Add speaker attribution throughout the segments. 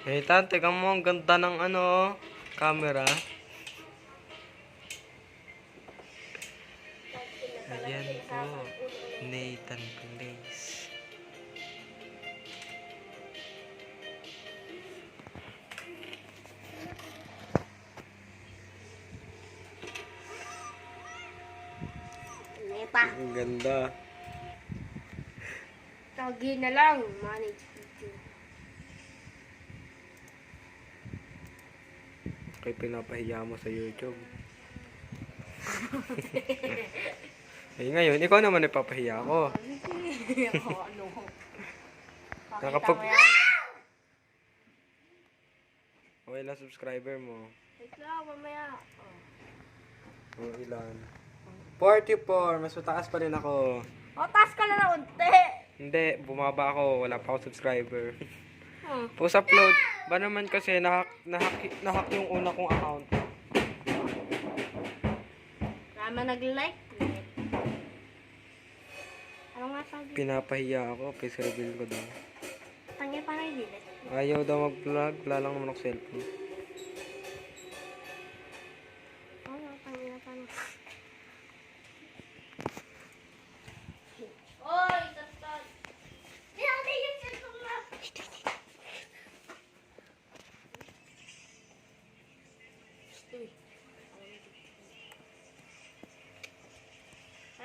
Speaker 1: Tan, tingnan mo, ang ganda ng ano, camera. Ayan po, Nathan Place. Ang ganda.
Speaker 2: Tagi na lang. Manage
Speaker 1: Kaya pinapahiya mo sa YouTube. eh ngayon, ikaw naman ipapahiya ko.
Speaker 2: Ako, ano.
Speaker 1: Nakapag-
Speaker 2: mo yan.
Speaker 1: Okay lang subscriber mo.
Speaker 2: Wait lang, mamaya. Oh.
Speaker 1: Ilan? 44, mas mataas pa rin ako.
Speaker 2: O, taas ka na na unti.
Speaker 1: Hindi, bumaba ako, wala pa ako subscriber.
Speaker 2: Hmm.
Speaker 1: Post upload, ba naman kasi nahack, nahack, nahack yung una kong account.
Speaker 2: Rama nag-like. Ano nga sabi?
Speaker 1: Pinapahiya ako, face reveal ko daw.
Speaker 2: Tangya pa rin delete.
Speaker 1: Ayaw daw mag-vlog, wala lang naman ako cellphone.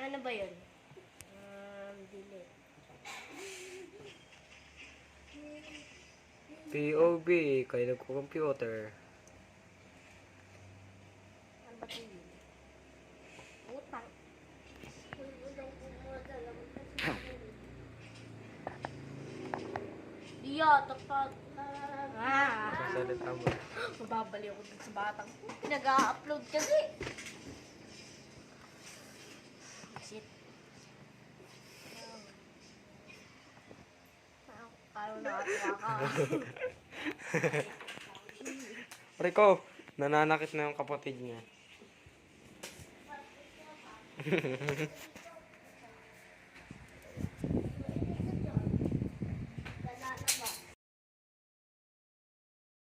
Speaker 2: Ano ba yun? Um, delete.
Speaker 1: POV, kayo nagko-computer.
Speaker 2: Ano ba yun? Utang. Iya, tapat. Ah,
Speaker 1: Sasalita mo.
Speaker 2: mababali ako sa batang. Pinag-upload kasi.
Speaker 1: Rico, nananakit na yung kapatid niya.